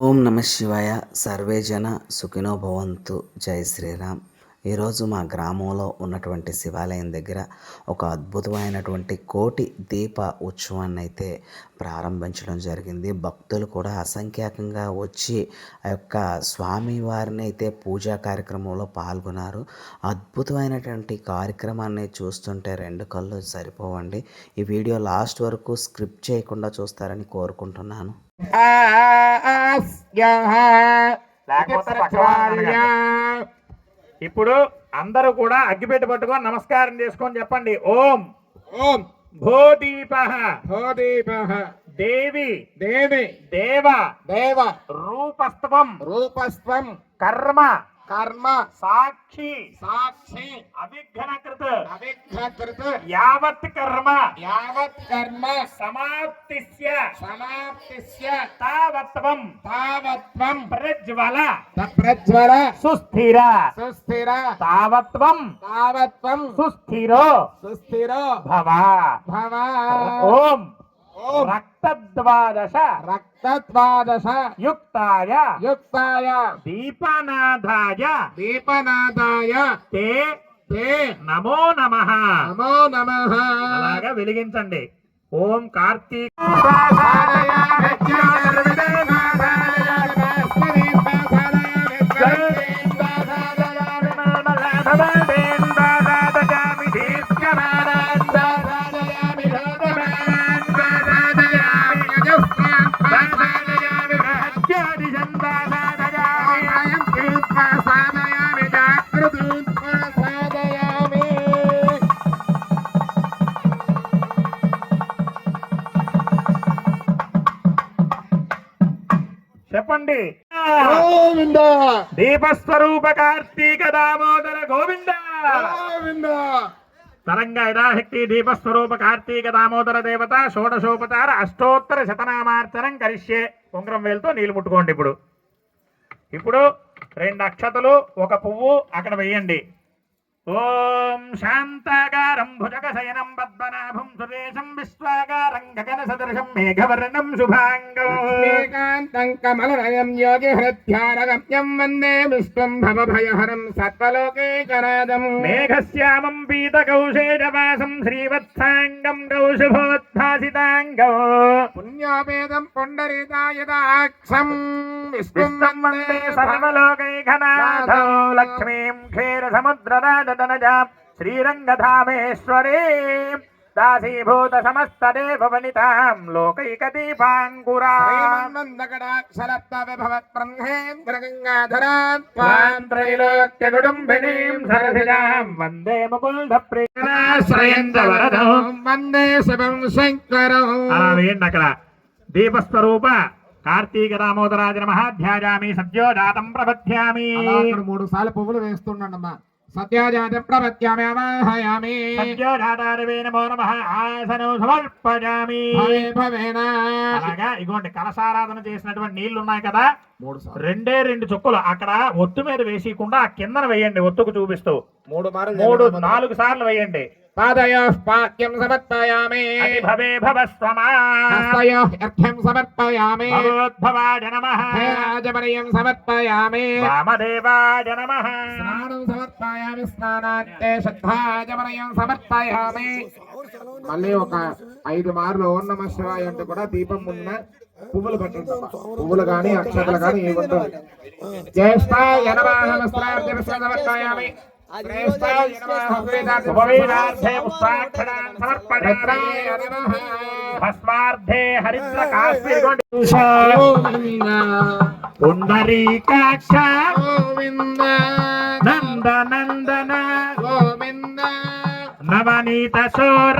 ఓం నమ శివాయ. సర్వేజన సుఖినో భవంతు. జై శ్రీరామ్. ఈరోజు మా గ్రామంలో ఉన్నటువంటి శివాలయం దగ్గర ఒక అద్భుతమైనటువంటి కోటి దీప ఉత్సవాన్ని అయితే ప్రారంభించడం జరిగింది. భక్తులు కూడా అసంఖ్యాకంగా వచ్చి ఆ యొక్క స్వామివారిని అయితే పూజా కార్యక్రమంలో పాల్గొన్నారు. అద్భుతమైనటువంటి కార్యక్రమాన్ని చూస్తుంటే రెండు కళ్ళు సరిపోవండి. ఈ వీడియో లాస్ట్ వరకు స్క్రిప్ట్ చేయకుండా చూస్తారని కోరుకుంటున్నాను. ఇప్పుడు అందరూ కూడా అగ్గిపెట్టి పట్టుకొని నమస్కారం చేసుకొని చెప్పండి. ఓం. ఓం. భూదీప. భోదీపః. దేవి. దేవి. దేవ. దేవ. రూపస్త్వం రూపస్త్వం కర్మ. कर्म साक्षी साक्षी अभिघन कृत अभिघ्न कृत यावत् कर्म यावत् कर्म समाप्तिस्य समाप्तिस्य तावत्त्वं तावत्त्वं प्रज्वल प्रज्वल सुस्थिर सुस्थिर तावत्त्वं तावत्त्वं सुस्थिरो सुस्थिरो भव भव ओम రక్తద్వాదశ రక్తద్వాదశ యుక్తాయ యుక్తాయ దీపనాథాయ దీపనాదాయ తే తే నమో నమః. నమో నమః. అలాగా వెలిగించండి. ఓం కార్తీక గోవింద. దీపస్వరూప కార్తీక దామోదర గోవింద. గోవింద. తరంగ యథాశక్తి దీపస్వరూప కార్తీక దామోదర దేవత షోడశోపచార అష్టోత్తర శతనామార్చనం కరిష్యే. ఉంగరం వేలుతో నీళ్ళు ముట్టుకోండి ఇప్పుడు. ఇప్పుడు రెండు అక్షతలు ఒక పువ్వు అక్కడ వేయండి. ఓం శాంతాకారం భుజగ శయనం పద్మనాభం సురేశం విశ్వాకారం గగన సదృశం మేఘవర్ణం శుభాంగం. కమలనయం యోగి హృద్యారగమ్యం వందే విశ్వం భవభయహరం సర్వలోకేకనాదం మేఘశ్యామం పీతకౌశేజవాసం శ్రీవత్సాంగం కౌశుభోద్భాసితాంగం. పుణ్యోపేదం పుండరీకాయదాక్షం విశ్వం వందే సర్వలోకైకనాథో. లక్ష్మీం క్షీరసముద్రరాజతనజాం శ్రీరంగధామేశ్వరీ దాసీభూత సమస్తదేవవనితాం లోకైకదీపాంకురా శ్రీమన్మందకటాక్షరత్బ్రహ్మేంద్రగంగాధరాత్వాం త్రైలోక్యకుటుంబినీం సరసిజాం. వందే ముకుంద ప్రియాశ్రయందవరదం వందే శివం శంకరం. అలా దీపస్వరూప. కార్తీక దామోదరాజ నమ. ధ్యాయామి సద్యో జాతం ప్రపథ్యామి అలా అక్కడ మూడు సార్లు పువ్వులు వేస్తుండమ్మా. నమో నమ. ఆసనం భవేనా. అలాగా ఇగోండి కలశారాధన చేసినటువంటి నీళ్ళు ఉన్నాయి కదా. మూడు సార్లు. రెండే రెండు చుక్కలు అక్కడ ఒత్తు మీద వేసికుండా ఆ కిందన వేయండి ఒత్తుకు చూపిస్తూ. మూడు మూడు నాలుగు సార్లు వేయండి. సమర్పయామి. అతి భవే భవస్వమా. హస్తయోః అర్ఘ్యం సమర్పయామి. భగవద్భవాయ నమ. హేరాజమనీయం సమర్పయామి. వామదేవాయ నమ. స్నానం సమర్పయామి స్నానాంతే శ్రద్ధాజమనీయం సమర్పయామి. మళ్ళీ ఒక ఐదు మార్లు ఓం నమ శివాయ అంటూ కూడా దీపం ముందున పువ్వులు పట్టండి పువ్వులు కానీ అక్షతలు కానీ ఏమంటూ జ్యేష్ఠాయ నమః వస్త్రార్ఘ్యం సమర్పయామి. భస్మార్థే హరిద్ర కాశ్మీర్ గోవింద. పుండరీకాక్ష గోవింద. నంద నందన గోవింద. నవనీత శోర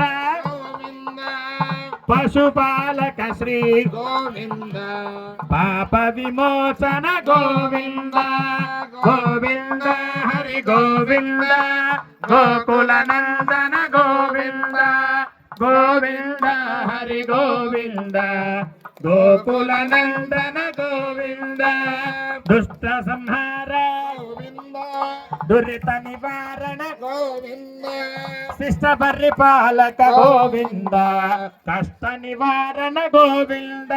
పశుపాలక శ్రీ గోవింద. పాప విమోచన గోవింద. గోవింద హరి గోవింద. గోకుల నందన గోవింద. గోవింద హరి గోవింద. గోకుల నందన గోవింద. దుష్ట సంహార దురిత నివారణ. గోవింద. శిష్ట పరిపాలక గోవింద. కష్ట నివారణ గోవింద.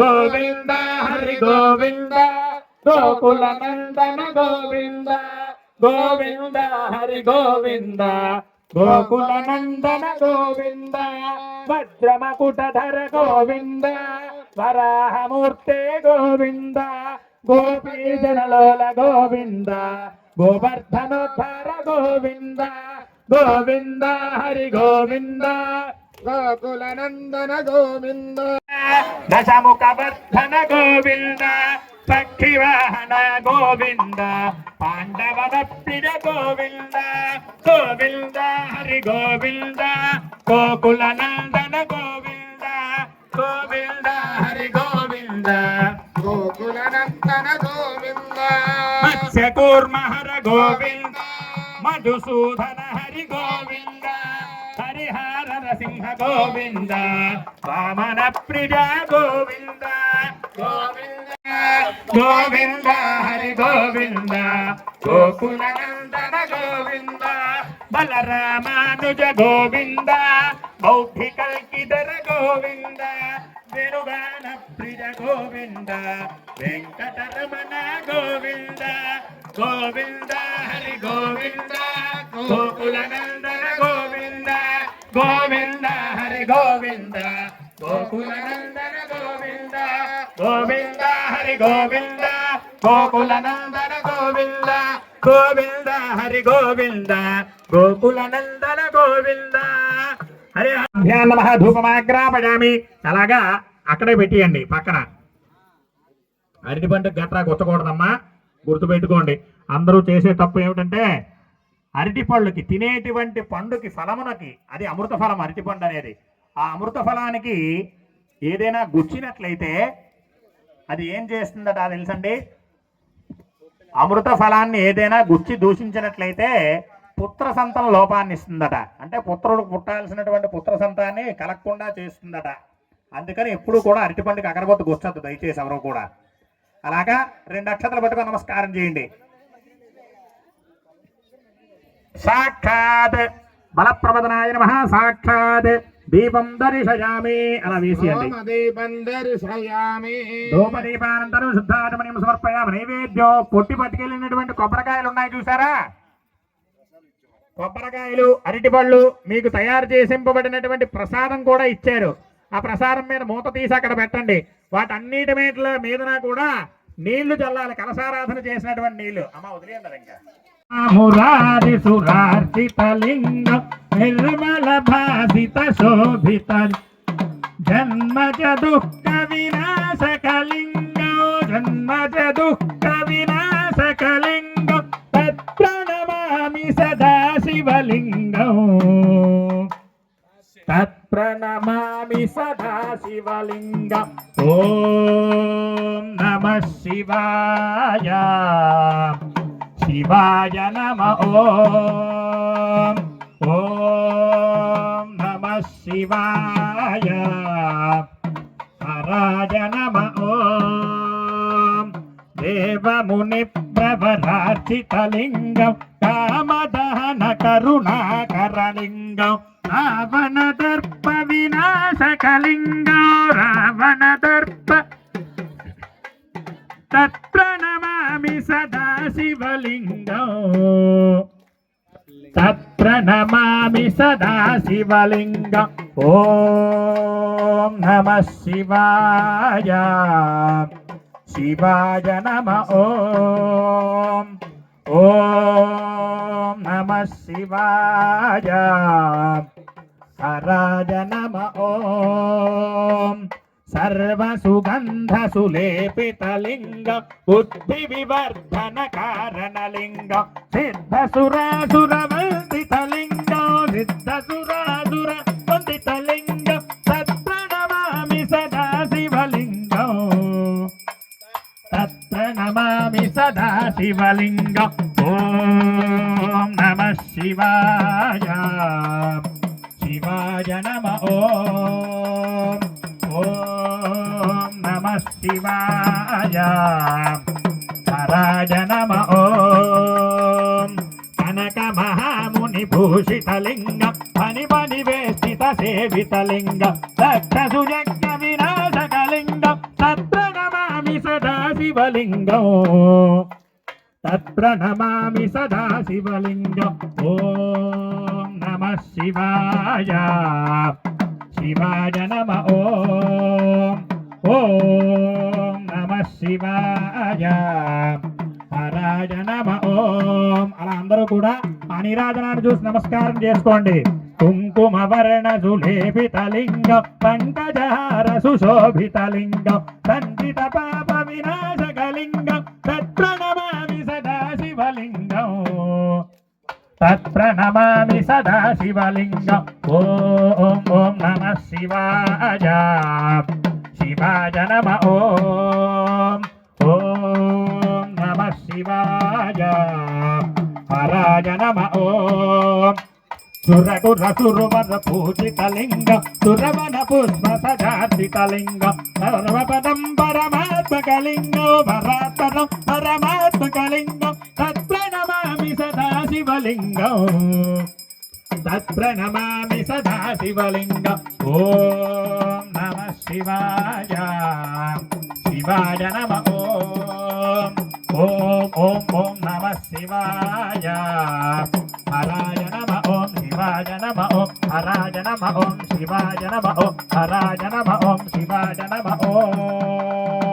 గోవింద హరి గోవింద. గోకుల నందన గోవింద. గోవింద హరి గోవింద. గోకుల నందన గోవింద. వజ్రమకుటధర గోవింద. వరాహమూర్తే గోవింద. గోపీ జనలోల గోవింద గోవర్ధనోద్ధార గోవింద గోవింద హరి గోవింద గోకుల నందన గోవింద దశముఖ వర్ధన గోవింద పక్షి వాహన గోవింద పాండవన ప్రియ గోవింద గోవింద హరి గోవింద గోకుల నందన గోవింద గోవింద హరి గోవింద. గోవింద. మత్స్య కూర్మ హర గోవింద. మధుసూదన హరి గోవింద. హరిహర నరసింహ గోవింద. వామన ప్రియ గోవింద. గోవింద. గోవింద హరి గోవింద. గోకుల నందన గోవింద. బలరామానుజ గోవింద. బౌద్ధి కల్కిదర గోవింద. వెనుగాన ప్రియ గోవింద వెంకటరమణ గోవింద గోవింద హరి గోవింద గోకుల నందన గోవింద గోవింద హరి గోవింద గోకుల నందన గోవింద గోవింద హరి గోవింద గోకుల నందన గోవింద గోవింద హరి గోవింద గోకుల నందన గోవింద హరి నమ ధూపమాగ్రాపయామి అలాగా అక్కడే పెట్టియండి పక్కన. అరటి పంట గట్రా గుచ్చకూడదమ్మా గుర్తుపెట్టుకోండి అందరూ చేసే తప్పు ఏమిటంటే అరటి పళ్ళుకి తినేటువంటి పండుకి ఫలమునకి అది అమృత ఫలం అరటి పండు అనేది. ఆ అమృత ఫలానికి ఏదైనా గుచ్చినట్లయితే అది ఏం చేస్తుందట తెలుసండి? అమృత ఫలాన్ని ఏదైనా గుచ్చి దూషించినట్లయితే పుత్ర సంతాన లోపాన్ని ఇస్తుందట. అంటే పుత్రుడు పుట్టాల్సినటువంటి పుత్ర సంతాన్ని కలగకుండా చేస్తుందట. అందుకని ఎప్పుడు కూడా అరటిపండుకి అగరబత్తు గుచ్చద్దు దయచేసి ఎవరు కూడా. అలాగా రెండు అక్షతలు పట్టుకొని నమస్కారం చేయండి. సాక్షాత్ బలప్రమదనాయ నమ. సాక్షాత్ దీపం దర్శయామి అలా వేసేయండి. దీపం దర్శయామి. ధూపదీపానంతరం సమర్పయామి. నైవేద్యం పొట్టి పట్టుకెళ్ళినటువంటి కొబ్బరికాయలు ఉన్నాయి చూసారా? కొబ్బరికాయలు అరటిపళ్ళు మీకు తయారు చేసింపబడినటువంటి ప్రసాదం కూడా ఇచ్చారు. ఆ ప్రసాదం మీద మూత తీసి అక్కడ పెట్టండి. వాటన్నిటి మీదల మీదన కూడా నీళ్ళు చల్లాలి. కలసారాధన చేసినటువంటి నీళ్ళు. అమ్మ వదిలేయండి ఇంకా. మురారి సురార్చిత లింగం నిర్మల భాసిత శోభిత జన్మజ దుఃఖ వినాశకలింగో జన్మజ దుఃఖ వినాశకలింగం తత్ప్రణమామి సదా శివలింగం. తత్ప్రణమామి సదా శివలింగం. ఓం నమ శివాయ. శివాయ నమ ఓం. ఓం నమ శివాయ. హరాయ నమ ఓం. దేవముని ప్రవరాచితలింగం కామదహన కరుణాకరలింగం రావణ దర్ప వినాశకలింగం రావణ దర్ప తత్ప్రణమామి సదా శివలింగం. తత్ప్రణమామి సదా శివలింగం. ఓం నమ శివాయ. శివాయ నమ ఓం. ఓం నమ శివాయ. హరాయ నమ ఓం. సర్వసుగంధసులేపితలింగం బుద్ధి వివర్ధన కారణలింగం సిద్ధసురాసురవందితలింగం నమామి సదా శివలింగం. ఓం నమ శివాయ. శివాయ నమ. ఓం ఓం నమ శివాయ. హరాయ నమ. ఓం కనక మహాముని భూషితలింగం పని పని వేష్టిత సేవితలింగం దక్ష సుజగ్న వినా శివలింగం. తత్ప్రణమామి సదా శివలింగం. ఓం నమ శివాయ. శివాయ నమ ఓం. ఓం నమ శివాయ. హరాయ నమ ఓం. అలా అందరూ కూడా ఆ చూసి నమస్కారం చేసుకోండి. కుంకుమ వర్ణ సులేపిత పంకజహార సుశోభితలింగ సంచిత పాప వినాశకలింగ తత్ప్రణమామి సదా శివలింగం తత్ప్రణమామి సదా శివలింగం ఓం ఓం నమ శివాయ. శివాయ నమ ఓం ఓం నమ శివాయ. హరాయ నమ ఓం. సురగుర సురువర పూజితలింగ సురవన పుష్ప సజాతితలింగ సర్వపదం పరమాత్మకలింగ లింగం పరమాత్మకలింగ తత్ప్రణమామి సదా శివలింగం తత్ప్రణమామి సదా శివలింగం ఓం నమ శివాయ శివాయ నమ ఓం ఓం ఓం ఓం నమ శివాయ. హరాయ నమ ఓం శివాయ నమ ఓం హరాయ నమ ఓం శివాయ నమ ఓం హరాయ నమ ఓం శివాయ నమ ఓం.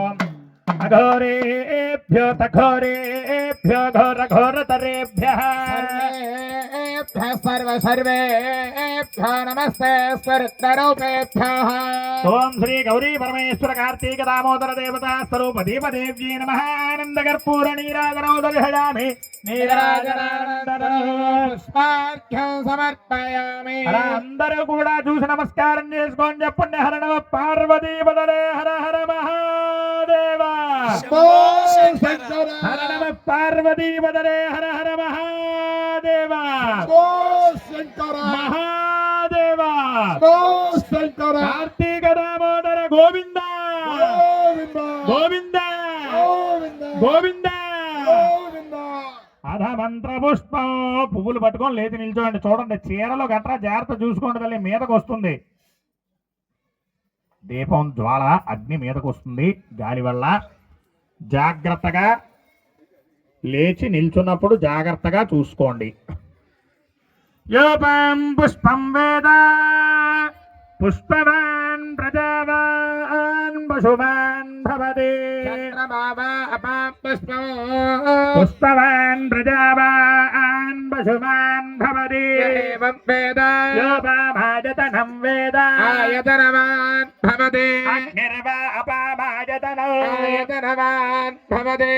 అఘోరేభ్యో తఘోరేభ్యో ఘోర ఘోరతరేభ్యः सर्वेभ्यः सर्व सर्वेभ्यो नमस्ते स्वरुद्ररूपेभ्यः ఓం శ్రీ గౌరీ పరమేశ్వర కార్తీక దామోదర దేవతా స్వరూప దీపదేవ్యీ నమ ఆనంద కర్పూర నీరాజనోదర్శయామి పుష్పార్ఘ్యం సమర్పయామి అలా అందరూ కూడా చూసి నమస్కారం చేసుకొని చెప్పండి హర నమ పార్వతీ బదరే హర హర మహాదేవ హర నమ పార్వతీ బదరే హర హర మహాదేవ. మహాదేవ. కార్తీక దామోదర గోవింద. గోవింద. గోవింద. అధ మంత్ర పుష్పం. పువ్వులు పట్టుకొని లేచి నిల్చోండి. చూడండి చీరలో గట్రా జాగ్రత్త చూసుకోండి తల్లి మీదకు వస్తుంది దీపం జ్వాల అగ్ని మీదకు వస్తుంది. గాలి వల్ల జాగ్రత్తగా లేచి నిల్చున్నప్పుడు జాగ్రత్తగా చూసుకోండి. యోపం పుష్పం వేద పుష్పవాన్ ప్రజావాన్ పశువాన్ భవతి. పుష్పవాన్ ప్రజావాన్ పశువాన్ భవతి ఏవం వేద యోపామాజతనం వేద ఆయతనవాన్ భవతి అగ్నిర్వా అపామాజతనం ఆయతనవాన్ భవతి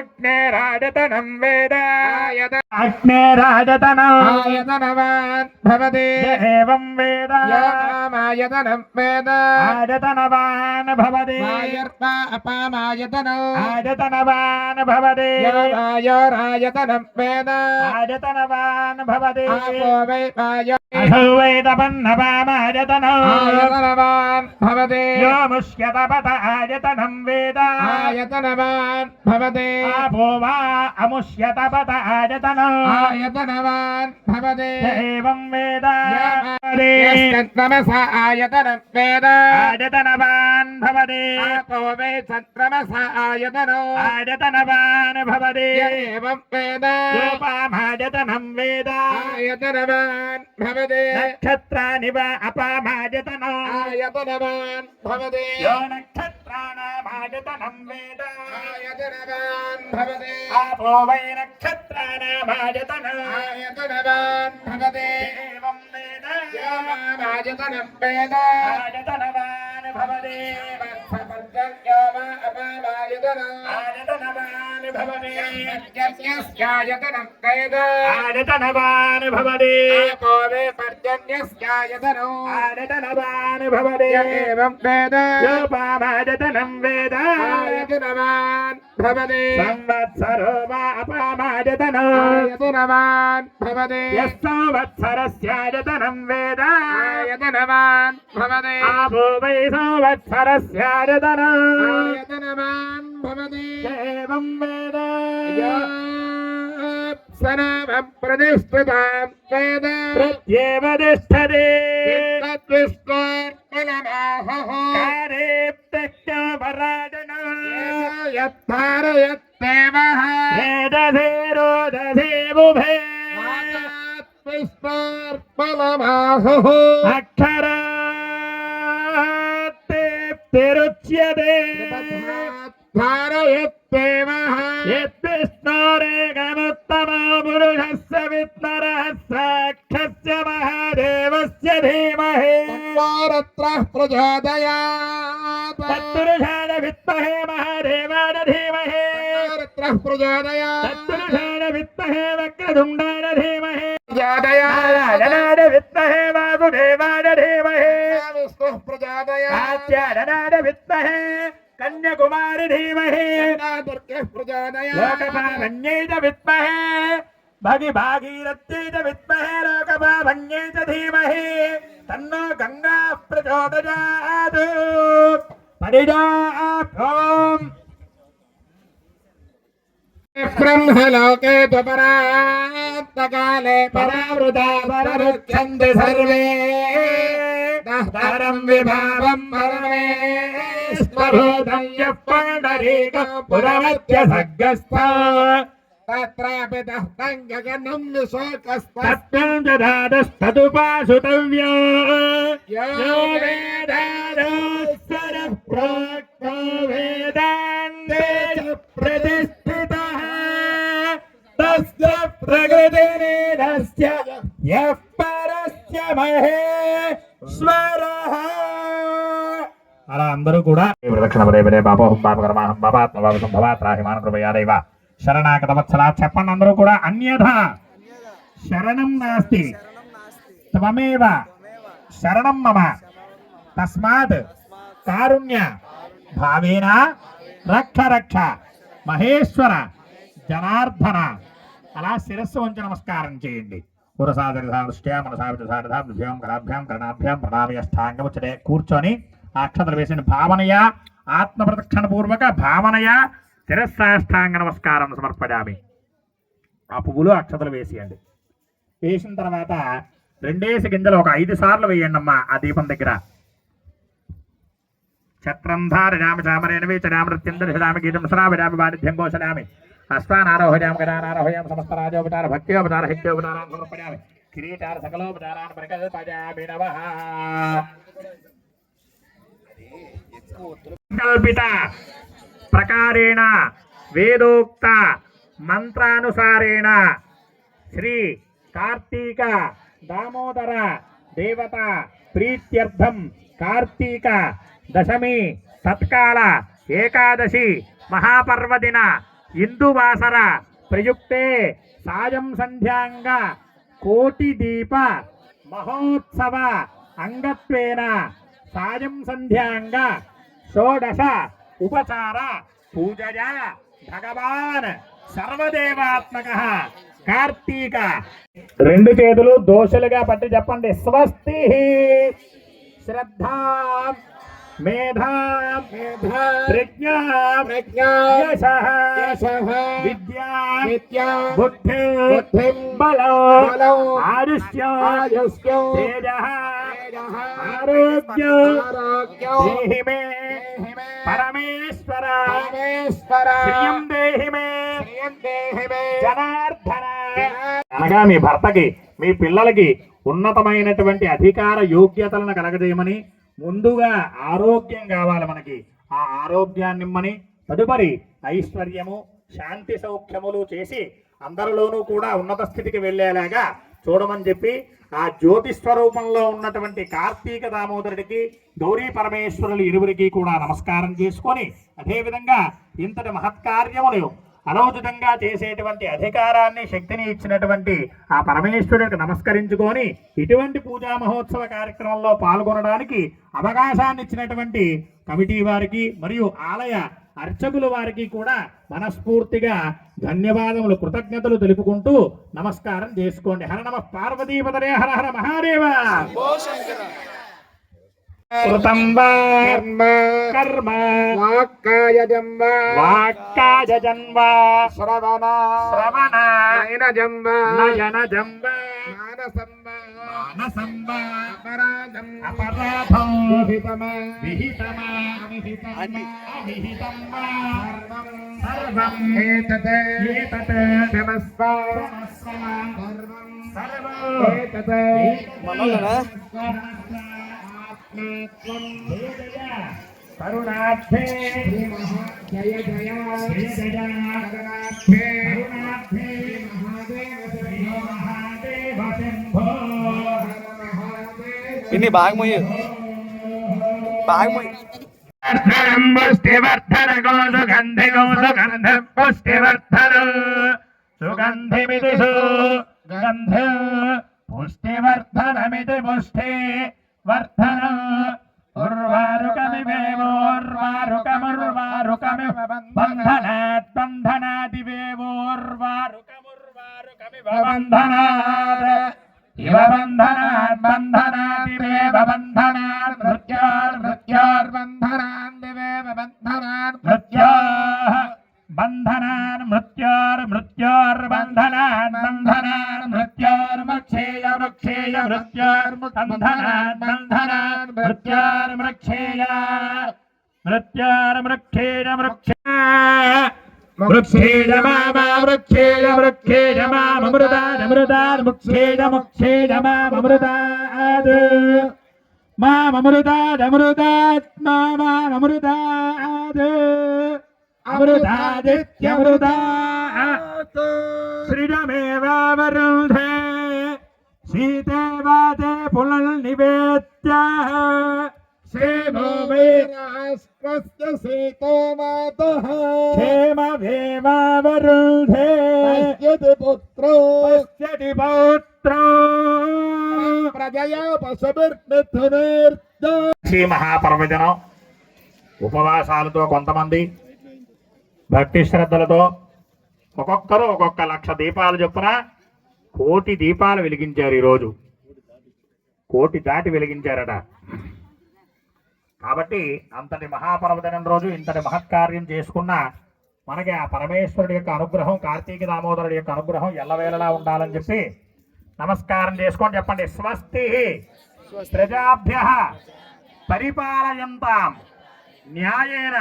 యోగ్నేరాజతనం వేద ఆయత అగ్నేరాజతనం ఆయతనవాన్ భవతి ఏవం వేద యామాయతనం వేద ఆజతనవాన్ భవతి ఆయర్పా అపామాయతనం ఆజతనవాన్ భవతి యామాయోరాయతనం వేద ఆజతనవాన్ भवते यो मुष्यतपत आयतनं वेद आयतनवान् भवते आपो वा अमुष्यतपत आयतनम् आयतनवान् भवते एवं वेद तन्त्रमस आयतनं वेद आयतनवान् भवते आपो वे तन्त्रमस आयतनो आयतनवान् भवते एवं वेद योपामायतनं वेद आयतनवान् भवति भवति नक्षत्राणि वा अपामायतनायतनवान् भवति यो नक्षत्राणामायतनं वेद आयतनवान् भवति आपो वै नक्षत्राणामायतनायतनवान् भवति एवं वेद यामायतनं वेद आयतनवान् भवति ఆడతనవాన్ భవతి కోవే పర్జన్యస్యాయతనో ఆడతనవాన్ భవతి ఏవం వేద పామాడతనం వేద ఆడతనవాన్ भवति संवत्सरो वा अपामायतनो यतनवान् भवति यस्संवत्सरस्यायतनं वेद यतनवान् भवति आपो वै संवत्सरस्यायतनो यतनवान् भवति एवं वेद सनमं प्रतिष्ठितां वेद प्रत्येव तिष्ठति तद्विष्णोर्मलमाहुः कारे त्यक्त्या भरा వేదధీరోదధీముభే. పుష్పార్పణమాహుః అక్షరాత్తే తిరుచ్యతే. ధారయత్తేవః యద్విష్ణోరేకముత్తమో పురుషస్య విత్నరः సాక్షస్య మహాదేవస్య ధీమహి तस्य धीमहि तन्वारत्रः प्रचोदयात् तत्पुरुषाण विद्महे महादेवान धीमहि तन्वारत्रः प्रचोदयात् तत्पुरुषाण विद्महे वक्रतुण्डान धीमहि प्रचोदयात् वासुदेवान धीमहि विष्णुः प्रचोदयात् कन्याकुमारी धीमहि दुर्गः प्रचोदयात् लोकपालन्यै च विद्महे भगिभागीरथ्यै च विद्महे लोकपाभङ्ग्यै च धीमहि। तन्नो गङ्गा प्रचोदयात्। परिजाभ्योम् ब्रह्मलोके त्वपरात्मकाले परावृता पररुच्छन्ति सर्वे। दहरं विभावं परमेश्वरोधं यः पुरवत्य सग्गस्थ। సగ్గస్థ తత్రాపి దహ్తం గగనం విశోకస్థ తత్వం దదాదస్తదుపాసుతవ్యో యో వేదాదోత్తర ప్రోక్తో వేదాంతే చ ప్రతిష్ఠితः తస్య ప్రకృతిరేనస్య యః పరస్య మహేశ్వరः అలా అందరూ కూడా ప్రదక్షిణ పదే పదే పాపోహం పాపకర్మాహం పాపాత్మ పాపం భవాత్రాహిమాన కృపయాదైవ శరణాగత వత్సలా చెప్పండి అందరూ కూడా అన్యథ. శరణం నాస్తి. త్వమేవ. శరణం మమ. తస్మాత్ కారుణ్య. భావేన రక్ష రక్ష మహేశ్వర జనార్దన. అలా శిరస్సు వంచి నమస్కారం చేయండి. పురసాదృష్ట్యా మనసాభ్యాం కరాభ్యాం కరణాభ్యాం ప్రణామయష్టాంగముచ్చే కూర్చొని ఆ అక్షతలు వేసిన భావనయా ఆత్మ ప్రదక్షిణ పూర్వక భావనయా శిరస్సాష్టాంగ నమస్కారం సమర్పజామి ఆ పువ్వులు అక్షతలు వేసేయండి. వేసిన తర్వాత రెండేసి గింజలు ఒక ఐదు సార్లు వేయండి అమ్మా ఆ దీపం దగ్గర. ఛత్రంధార రామ చామరేణవి వేచరామి నృత్యందర్శయామి గీతం రామి వాణిధ్యం ఘోషయామి. హస్తానారోహయామి గణానారోహయాం సమస్త రాజోపచార భక్త్యోపచార హిత్యోపచారాన్ని సమర్పయామి. కిరీటార సకలోపచారాన్ని పరికల్పయామి నమః. కల్పిత ప్రకారేణ వేదోక్త మంత్రానుసారేణ శ్రీ కార్తీక దామోదర దేవత ప్రీత్యర్థం కార్తీక దశమి తత్కాల ఏకాదశి మహాపర్వదిన ఇందువాసర ప్రయుక్తే సాయం సంధ్యాంగ కోటి దీప మహోత్సవ అంగత్వేన సాయం సంధ్యాంగ షోడశ ఉపచార పూజయా భగవాన్ సర్వదేవాత్మక. కార్తీక. రెండు చేతులు దోషులుగా పట్టి చెప్పండి. స్వస్తి శ్రద్ధ మేధా ప్రజ్ఞా ప్రజ్ఞా విద్యా విద్యా బుద్ధి బలం ఆయుష్యం తేజః ఆరోగ్యం దేహి మే పరమేశ్వర పరమేశ్వర శ్రియం దేహి మే శ్రియం దేహి మే జనార్దన. అనగా మీ భర్తకి మీ పిల్లలకి ఉన్నతమైనటువంటి అధికార యోగ్యతలను కలగజేయమని ముందుగా ఆరోగ్యం కావాలి మనకి. ఆ ఆరోగ్యాన్ని ఇమ్మని తదుపరి ఐశ్వర్యము శాంతి సౌఖ్యములు చేసి అందరిలోనూ కూడా ఉన్నత స్థితికి వెళ్ళేలాగా చూడమని చెప్పి ఆ జ్యోతి స్వరూపంలో ఉన్నటువంటి కార్తీక దామోదరుడికి గౌరీ పరమేశ్వరులు ఇరువురికి కూడా నమస్కారం చేసుకొని అదేవిధంగా ఇంతటి మహత్కార్యములు అనౌచితంగా చేసేటువంటి అధికారాన్ని శక్తిని ఇచ్చినటువంటి ఆ పరమేశ్వరుడికి నమస్కరించుకొని ఇటువంటి పూజా మహోత్సవ కార్యక్రమంలో పాల్గొనడానికి అవకాశాన్ని ఇచ్చినటువంటి కమిటీ వారికి మరియు ఆలయ అర్చకుల వారికి కూడా మనస్ఫూర్తిగా ధన్యవాదములు కృతజ్ఞతలు తెలుపుకుంటూ నమస్కారం చేసుకోండి. హర నమ పార్వతీపదరే హర హర మహాదేవ. కృతం కర్మ కర్మ. వాక్కాయజం వా. వాక్కాజన్ వా. శ్రవణ శ్రవణ. నయనజం నయనజం మానసం మానసం అపరాధం అపరాధం. విహితమా. విహితమా. అవిహితం అవిహితం వా. సర్వం सर्वम् एतत् एतत् नमस्कार सर्वम् सर्वम् एतत् आत्मात्मत्वं तरुणार्थे जय जय जय जय तरुणार्थे तरुणार्थे Mahadev Mahadev Shambho ini bang mui bang mui వర్ధనం పుష్టివర్ధన గో సుగంధి గో సుగంధ పుష్టివర్ధన. సుగంధిమితి సుగంధ పుష్టివర్ధనమితి పుష్టి వర్ధన ఉర్వారుకమివేవోర్వారుకముర్వారుకమి బంధనాత్ బంధనాదివేవోర్వారుకముర్వారుకమివ బంధనాత్ ఇవ బంధనాత్ బంధనాదివేవ బంధనాత్ మృత్యోర్ దివేవ బంధనాన్ మృత్యోః బంధనాన్ మృత్యోర్ మృత్యోర్ బంధనాన్ బంధనాన్ మృత్యోర్మక్షేయ మృక్షేయ మృత్యోర్ బంధనాన్ బంధనాన్ మృత్యోర్ మృత్యోర్మృక్షేయ మృత్యోర్మృక్షేయ మృక్షేయ వృక్షేయ మామ వృక్షేయ వృక్షేయ మామృతాద్ అమృతాద్ ముక్షేయ మామృతాద్ మామృతాద్ మామృతాద్ అమృతాదిత్యమృతాత్ సృజమేవావరుంధే సీతే వాతే పునర్నివేత్య పశుభిర్మిథునేర్జ శ్రీ ఉపవాసాలతో కొంతమంది భక్తి శ్రద్ధలతో ఒక్కొక్కరు ఒక్కొక్క లక్ష దీపాలు చొప్పున కోటి దీపాలు వెలిగించారు ఈరోజు. కోటి దాటి వెలిగించారట. కాబట్టి అంతటి మహాపర్వదినం రోజు ఇంతటి మహత్కార్యం చేసుకున్న మనకి ఆ పరమేశ్వరుడి యొక్క అనుగ్రహం కార్తీక దామోదరుడి యొక్క అనుగ్రహం ఎల్లవేళలా ఉండాలని చెప్పి నమస్కారం చేసుకొని చెప్పండి. స్వస్తి. ప్రజాభ్య. పరిపాలయంతాం. न्यायेन।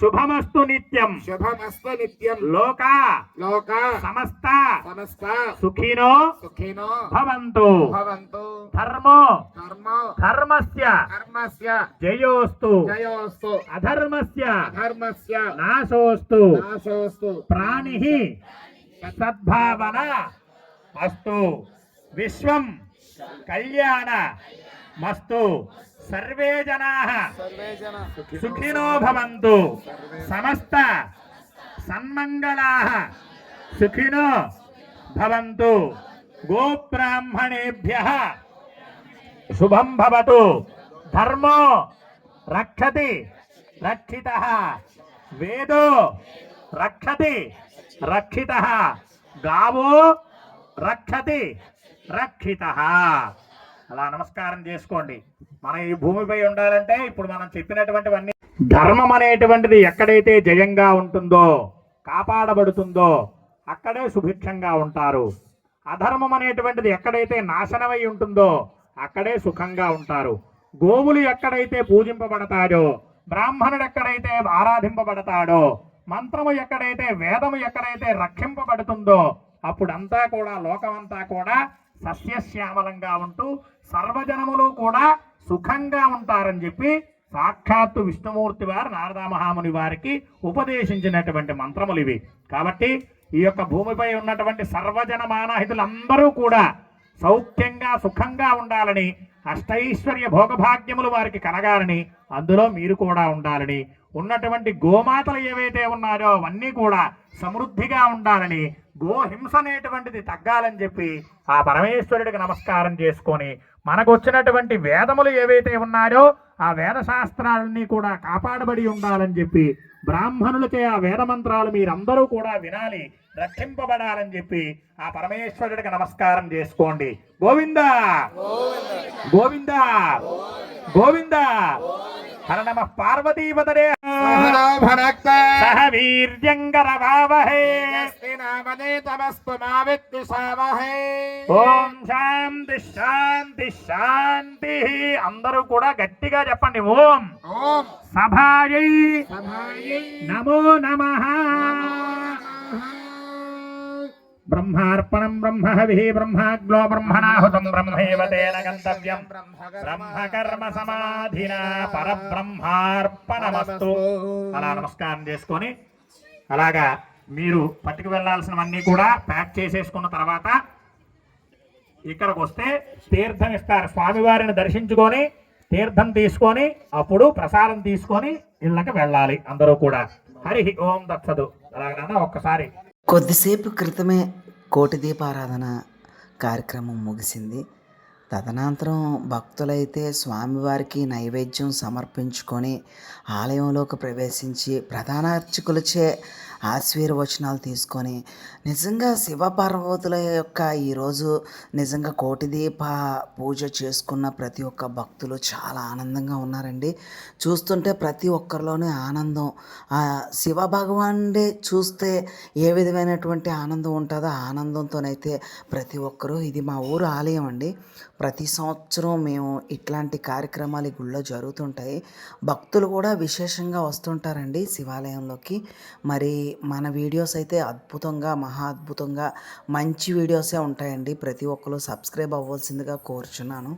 शुभमस्तु नित्यम्। शुभमस्तु नित्यम्। लोका। लोका। समस्ता। समस्ता। सुखिनो। सुखिनो। भवन्तु। भवन्तु। धर्मो। धर्म। धर्मस्य। धर्मस्य। जयोस्तु। जयोस्तु। अधर्मस्य। अधर्मस्य। नाशोस्तु। नाशोस्तु। सद्भावना। అస్తు. విశ్వం కళ్యాణ మస్తు. సర్వే జనా సుఖినో భవంతు. సమస్త సన్మంగళా సుఖినో భవంతు. గోబ్రాహ్మణేభ్య శుభం భవతు. ధర్మో రక్షతి రక్షిత. వేదో రక్షతి రక్షిత. గావో రక్షతి రక్షిత. అలా నమస్కారం చేసుకోండి. మన ఈ భూమిపై ఉండాలంటే ఇప్పుడు మనం చెప్పినటువంటివన్నీ ధర్మం అనేటువంటిది ఎక్కడైతే జయంగా ఉంటుందో కాపాడబడుతుందో అక్కడే సుభిక్షంగా ఉంటారు. అధర్మం అనేటువంటిది ఎక్కడైతే నాశనమై ఉంటుందో అక్కడే సుఖంగా ఉంటారు. గోవులు ఎక్కడైతే పూజింపబడతాడో బ్రాహ్మణుడు ఎక్కడైతే ఆరాధింపబడతాడో మంత్రము ఎక్కడైతే వేదము ఎక్కడైతే రక్షింపబడుతుందో అప్పుడంతా కూడా లోకమంతా కూడా సస్యశ్యామలంగా ఉంటూ సర్వజనములు కూడా సుఖంగా ఉంటారని చెప్పి సాక్షాత్తు విష్ణుమూర్తి వారు నారదామహాముని వారికి ఉపదేశించినటువంటి మంత్రములు ఇవి. కాబట్టి ఈ యొక్క భూమిపై ఉన్నటువంటి సర్వజన మానహితులందరూ కూడా సౌఖ్యంగా సుఖంగా ఉండాలని అష్టైశ్వర్య భోగభాగ్యములు వారికి కలగాలని అందులో మీరు కూడా ఉండాలని ఉన్నటువంటి గోమాతలు ఏవైతే ఉన్నారో అవన్నీ కూడా సమృద్ధిగా ఉండాలని గోహింస అనేటువంటిది తగ్గాలని చెప్పి ఆ పరమేశ్వరుడికి నమస్కారం చేసుకొని మనకు వచ్చినటువంటి వేదములు ఏవైతే ఉన్నాయో ఆ వేద శాస్త్రాలన్నీ కూడా కాపాడబడి ఉండాలని చెప్పి బ్రాహ్మణులచే ఆ వేద మంత్రాలు మీరందరూ కూడా వినాలి. రక్షింపబడాలని చెప్పి ఆ పరమేశ్వరుడికి నమస్కారం చేసుకోండి. గోవిందా! గోవిందా! గోవిందా! హర నమ పార్వతీపతరే సహ వీర్యంగరవావహే ఓం శాంతి శాంతి శాంతి! అందరూ కూడా గట్టిగా చెప్పండి. ఓం! ఓం! సభాయై సభాయై నమో నమ! బ్రహ్మార్పణం బ్రహ్మహవి బ్రహ్మాగ్లో బ్రహ్మణాహుతం బ్రహ్మైవ తేన గంతవ్యం బ్రహ్మకర్మ సమాధిన పరబ్రహ్మార్పణమస్తు అలా నమస్కారం చేసుకొని అలాగా మీరు పట్టుకు వెళ్ళాల్సినవన్నీ కూడా ప్యాక్ చేసేసుకున్న తర్వాత ఇక్కడికి వస్తే తీర్థం ఇస్తారు. స్వామివారిని దర్శించుకొని తీర్థం తీసుకొని అప్పుడు ప్రసాదం తీసుకొని ఇళ్ళకి వెళ్ళాలి అందరూ కూడా. హరి ఓం దత్సదు. అలాగనన్నా ఒక్కసారి కొద్దిసేపు క్రితమే కోటి దీపారాధన కార్యక్రమం ముగిసింది. తదనంతరం భక్తులైతే స్వామివారికి నైవేద్యం సమర్పించుకొని ఆలయంలోకి ప్రవేశించి ప్రధాన అర్చకులచే ఆశీర్వచనాలు తీసుకొని నిజంగా శివపార్వతుల యొక్క ఈరోజు నిజంగా కోటి దీప పూజ చేసుకున్న ప్రతి ఒక్క భక్తులు చాలా ఆనందంగా ఉన్నారండి. చూస్తుంటే ప్రతి ఒక్కరిలోనే ఆనందం. శివ భగవానుడే చూస్తే ఏ విధమైనటువంటి ఆనందం ఉంటుందో ఆనందంతోనైతే ప్రతి ఒక్కరూ ఇది మా ఊరు ఆలయం అండి. ప్రతి సంవత్సరం మేము ఇట్లాంటి కార్యక్రమాలు ఈ గుళ్ళో జరుగుతుంటాయి. భక్తులు కూడా విశేషంగా వస్తుంటారండి శివాలయంలోకి. మరి మన వీడియోస్ అయితే అద్భుతంగా మహా అద్భుతంగా మంచి వీడియోసే ఉంటాయండి. ప్రతి ఒక్కరు సబ్స్క్రైబ్ అవ్వాల్సిందిగా కోరుచున్నాను.